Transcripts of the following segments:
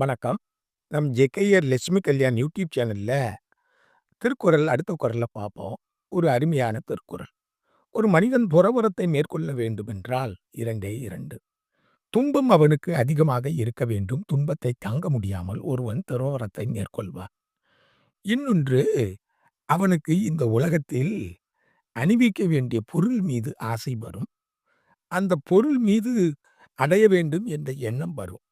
வணக்கம். நம் ஜெகையர் லட்சுமி கல்யாண் யூடியூப் சேனல்ல திருக்குறள் அடுத்த குரலில் பார்ப்போம். ஒரு அருமையான திருக்குறள். ஒரு மனிதன் துறவரத்தை மேற்கொள்ள வேண்டுமென்றால் 2டே 2. துன்பம் அவனுக்கு அதிகமாக இருக்க வேண்டும். துன்பத்தை தாங்க முடியாமல் ஒருவன் துறவரத்தை மேற்கொள்வான். இன்னொன்று அவனுக்கு இந்த உலகத்தில் அணிவிக்க வேண்டிய பொருள் மீது ஆசை வரும். அந்த பொருள் மீது அடைய வேண்டும் என்ற எண்ணம் வரும்.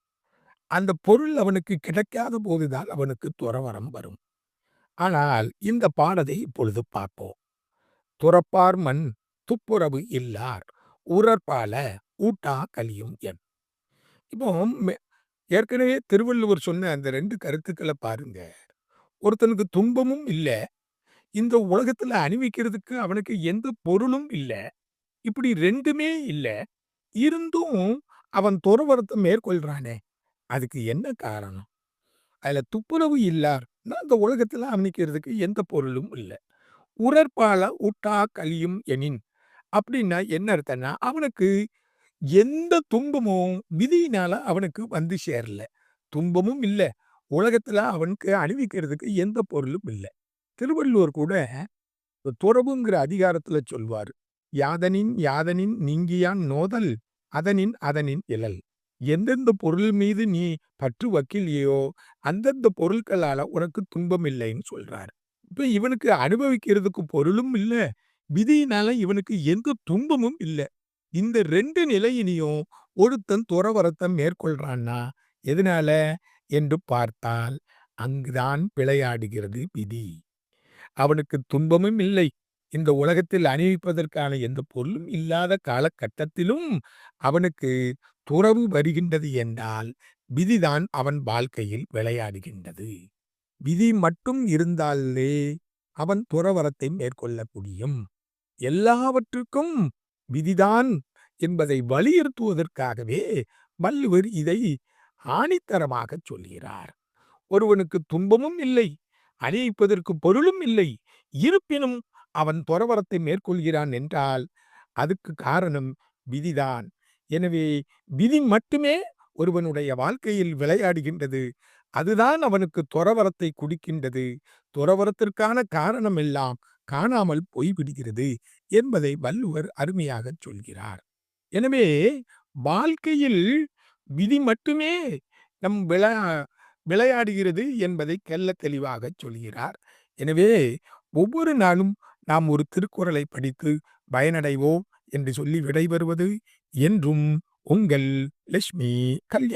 அந்த பொருள் அவனுக்கு கிடைக்காத போதுதான் அவனுக்கு துறவரம் வரும். ஆனால் இந்த பாடலை இப்பொழுது பார்ப்போம். துறப்பார் மண் துப்புரவு இல்லார் உரற்பால ஊட்டா கலியும் என். இப்போ ஏற்கனவே திருவள்ளுவர் சொன்ன அந்த ரெண்டு கருத்துக்கள பாருங்க. ஒருத்தனுக்கு துன்பமும் இல்ல. இந்த உலகத்துல அணிவிக்கிறதுக்கு அவனுக்கு எந்த பொருளும் இல்ல. இப்படி ரெண்டுமே இல்ல. இருந்தும் அவன் துறவரத்தை மேற்கொள்றானே! அதுக்கு என்ன காரணம்? அதுல துப்புரவு இல்லார்னா, இந்த உலகத்துல அமைக்கிறதுக்கு எந்த பொருளும் இல்ல. உரற்பால ஊட்டா கலியும் எனின். அப்படின்னா என்ன அர்த்தம்னா, அவனுக்கு எந்த துன்பமும் விதியினால அவனுக்கு வந்து சேரல. துன்பமும் இல்ல. உலகத்துல அவனுக்கு அணிவிக்கிறதுக்கு எந்த பொருளும் இல்ல. திருவள்ளுவர் கூட துறவுங்கிற அதிகாரத்துல சொல்வார் யாதனின் யாதனின் நீங்கியான் நோதல் அதனின் அதனின் இழல் எந்தெந்த பொருள் மீது நீ பற்று வைக்கலையோ, அந்தந்த பொருட்களால உனக்கு துன்பம் இல்லைன்னு சொல்றாரு. இப்ப இவனுக்கு அனுபவிக்கிறதுக்கு பொருளும் இல்ல. விதியினால இவனுக்கு எந்த துன்பமும் இல்ல. இந்த 2 நிலையிலயும் ஒருத்தன் துறவரத்தை மேற்கொள்றான்னா, எதனால என்று பார்த்தால், அங்குதான் விளையாடுகிறது விதி. அவனுக்கு துன்பமும் இல்லை. இந்த உலகத்தில் அணிவிப்பதற்கான எந்த பொருளும் இல்லாத காலகட்டத்திலும் அவனுக்கு துறவு வருகின்றது என்றால், விதிதான் அவன் வாழ்க்கையில் விளையாடுகின்றது. விதி மட்டும் இருந்தாலே அவன் துறவறத்தை மேற்கொள்ள முடியும். எல்லாவற்றுக்கும் விதிதான் என்பதை வலியுறுத்துவதற்காகவே வள்ளுவர் இதை ஆணித்தரமாகச் சொல்கிறார். ஒருவனுக்கு துன்பமும் இல்லை. அணிவிப்பதற்கு பொருளும் இல்லை. இருப்பினும் அவன் துறவறத்தை மேற்கொள்கிறான் என்றால், அதுக்கு காரணம் விதிதான். எனவே விதி மட்டுமே ஒருவனுடைய வாழ்க்கையில் விளையாடுகின்றது. அதுதான் அவனுக்கு துறவரத்தை குடிக்கின்றது துறவரத்திற்கான காரணம் எல்லாம் காணாமல் போய்விடுகிறது என்பதை வள்ளுவர் அருமையாகச் சொல்கிறார். எனவே வாழ்க்கையில் விதி மட்டுமே நம் விளா விளையாடுகிறது என்பதை கெல்ல தெளிவாகச் சொல்கிறார். எனவே ஒவ்வொரு நாளும் நாம் ஒரு திருக்குறளை படித்து பயனடைவோம் என்று சொல்லி விடைபெறுவது என்றும் உங்கள் லட்சுமி கல்யாண்.